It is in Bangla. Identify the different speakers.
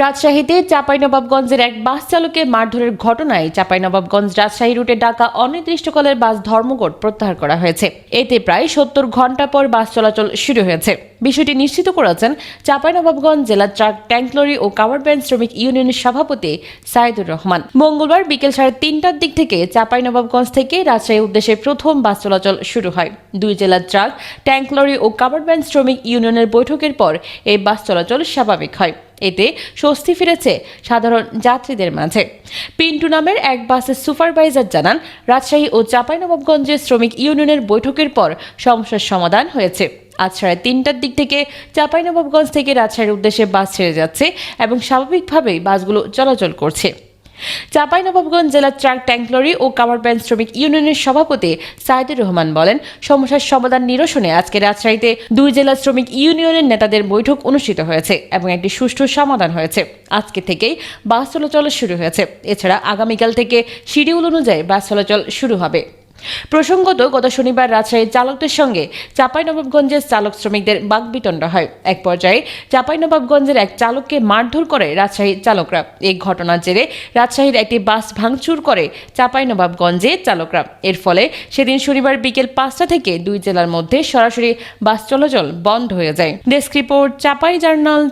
Speaker 1: রাজশাহীতে চাঁপাইনবাবগঞ্জের এক বাস চালককে মারধরের ঘটনায় চাঁপাইনবাবগঞ্জ রাজশাহী রুটে ডাকা অনির্দিষ্টকালের বাস ধর্মঘট প্রত্যাহার করা হয়েছে। এতে প্রায় সত্তর ঘণ্টা পর বাস চলাচল শুরু হয়েছে। বিষয়টি নিশ্চিত করেছেন চাঁপাইনবাবগঞ্জ জেলা ট্রাক ট্যাঙ্কলরি ও কাভার ভ্যান শ্রমিক ইউনিয়নের সভাপতি সাইদুর রহমান। মঙ্গলবার বিকেল সাড়ে তিনটার দিক থেকে চাঁপাইনবাবগঞ্জ থেকে রাজশাহী উদ্দেশ্যে প্রথম বাস চলাচল শুরু হয়। দুই জেলার ট্রাক ট্যাঙ্কলরি ও কাভার ভ্যান শ্রমিক ইউনিয়নের বৈঠকের পর এই বাস চলাচল স্বাভাবিক হয়। এতে স্বস্তি ফিরেছে সাধারণ যাত্রীদের মাঝে। পিন্টু নামের এক বাসের সুপারভাইজার জানান, রাজশাহী ও চাঁপাইনবাবগঞ্জের শ্রমিক ইউনিয়নের বৈঠকের পর সমস্যার সমাধান হয়েছে। আজ সাড়ে তিনটার দিক থেকে চাঁপাইনবাবগঞ্জ থেকে রাজশাহীর উদ্দেশ্যে বাস ছেড়ে যাচ্ছে এবং স্বাভাবিকভাবেই বাসগুলো চলাচল করছে। চাঁপাইনবাবগঞ্জ জেলার ট্রাক ট্যাঙ্কলরি ও কামার প্যান্ট শ্রমিক ইউনিয়নের সভাপতি সাইদুর রহমান বলেন, সমস্যার সমাধান নিরসনে আজকে রাজশাহীতে দুই জেলা শ্রমিক ইউনিয়নের নেতাদের বৈঠক অনুষ্ঠিত হয়েছে এবং একটি সুষ্ঠু সমাধান হয়েছে। আজকে থেকেই বাস চলাচল শুরু হয়েছে। এছাড়া আগামীকাল থেকে শিডিউল অনুযায়ী বাস চলাচল শুরু হবে। প্রসঙ্গত, গত শনিবার রাজশাহীর চালকদের সঙ্গে চাঁপাইনবাবগঞ্জের চালক শ্রমিকদের বাগবিতণ্ডা হয়। এক পর্যায়ে চাঁপাইনবাবগঞ্জের এক চালককে মারধর করে রাজশাহীর চালকরা। এই ঘটনার জেরে রাজশাহীর একটি বাস ভাঙচুর করে চাঁপাইনবাবগঞ্জে চালকরা। এর ফলে সেদিন শনিবার বিকেল পাঁচটা থেকে দুই জেলার মধ্যে সরাসরি বাস চলাচল বন্ধ হয়ে যায়। Desk report, Chapai journal